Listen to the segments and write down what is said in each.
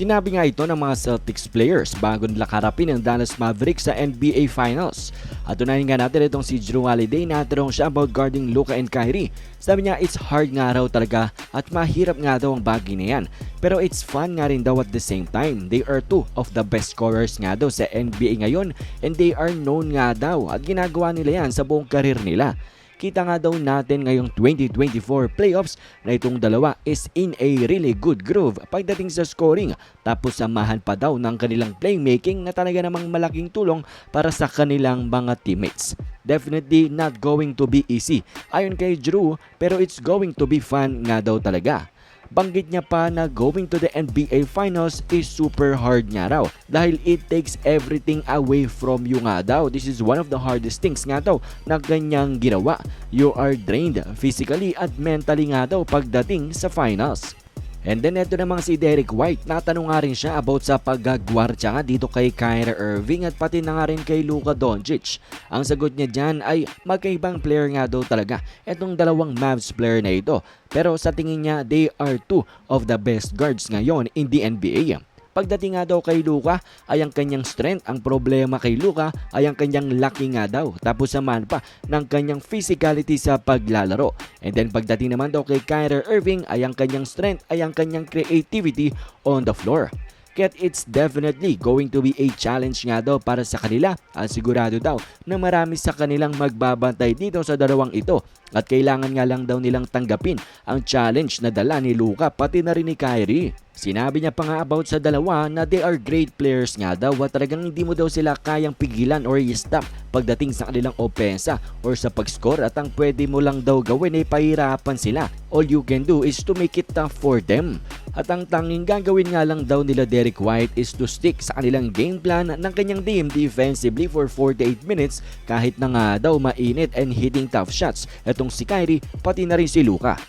Sinabi nga ito ng mga Celtics players bago nila karapin ang Dallas Mavericks sa NBA Finals. At tunayin nga natin itong si Drew Holiday na tanong siya about guarding Luka and Kyrie. Sabi niya it's hard nga raw talaga at mahirap nga daw ang bagay na yan. Pero it's fun nga rin daw at the same time. They are two of the best scorers nga daw sa NBA ngayon and they are known nga daw at ginagawa nila yan sa buong karir nila. Kita nga daw natin ngayong 2024 playoffs na itong dalawa is in a really good groove pagdating sa scoring. Tapos samahan pa daw ng kanilang playmaking na talaga namang malaking tulong para sa kanilang mga teammates. Definitely not going to be easy ayon kay Drew pero it's going to be fun nga daw talaga. Banggit niya pa na going to the NBA Finals is super hard nga raw dahil it takes everything away from you nga daw. This is one of the hardest things nga daw na ganyang ginawa. You are drained physically at mentally nga daw pagdating sa finals. And then eto namang si Derek White, natanong nga rin siya about sa paggagwartya nga dito kay Kyrie Irving at pati na nga rin kay Luka Doncic. Ang sagot niya dyan ay magkaibang player nga daw talaga etong dalawang Mavs player na ito. Pero sa tingin niya, they are two of the best guards ngayon in the NBA. Pagdating nga daw kay Luka ay ang kanyang strength. Ang problema kay Luka ay ang kanyang laki nga daw. Tapos naman pa ng kanyang physicality sa paglalaro. And then pagdating naman daw kay Kyrie Irving ay ang kanyang strength ay ang kanyang creativity on the floor. Kaya't it's definitely going to be a challenge nga daw para sa kanila at sigurado daw na marami sa kanilang magbabantay dito sa dalawang ito at kailangan nga lang daw nilang tanggapin ang challenge na dala ni Luka pati na rin ni Kyrie. Sinabi niya pa nga about sa dalawa na they are great players nga daw at talagang hindi mo daw sila kayang pigilan or i-stop pagdating sa kanilang opensa or sa pag-score at ang pwede mo lang daw gawin ay pahirapan sila. All you can do is to make it tough for them. At ang tanging gagawin nga lang daw nila Derek White is to stick sa kanilang game plan ng kanyang team defensively for 48 minutes kahit na nga daw mainit and hitting tough shots etong si Kyrie pati na rin si Luka.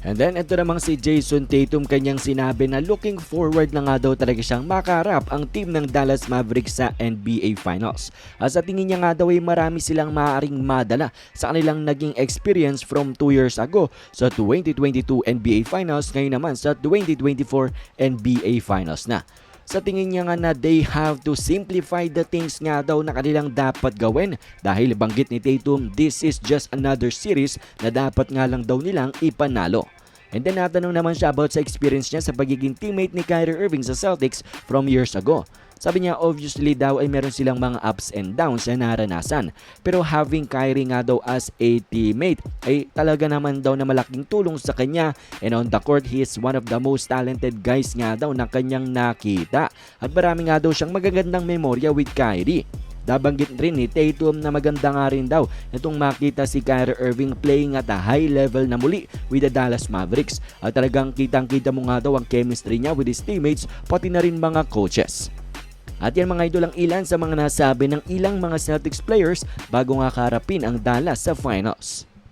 And then ito namang si Jason Tatum kanyang sinabi na looking forward na nga daw talaga siyang makarap ang team ng Dallas Mavericks sa NBA Finals. At sa tingin niya nga daw ay marami silang maaaring madala sa kanilang naging experience from 2 years ago sa 2022 NBA Finals ngayon naman sa 2024 NBA Finals na. Sa tingin niya nga na they have to simplify the things nga daw na kanilang dapat gawin dahil banggit ni Tatum this is just another series na dapat nga lang daw nilang ipanalo. And then natanong naman siya about sa experience niya sa pagiging teammate ni Kyrie Irving sa Celtics from years ago. Sabi niya obviously daw ay meron silang mga ups and downs na naranasan. Pero having Kyrie nga daw as a teammate ay talaga naman daw na malaking tulong sa kanya. And on the court, he is one of the most talented guys nga daw na kanyang nakita. At marami nga daw siyang magagandang memorya with Kyrie. Dabanggit rin ni Tatum na maganda nga rin daw itong makita si Kyrie Irving playing at a high level na muli with the Dallas Mavericks. At talagang kitang-kita mo nga daw ang chemistry niya with his teammates pati na rin mga coaches. At yan mga idol ang ilan sa mga nasabi ng ilang mga Celtics players bago nga karapin ang Dallas sa finals.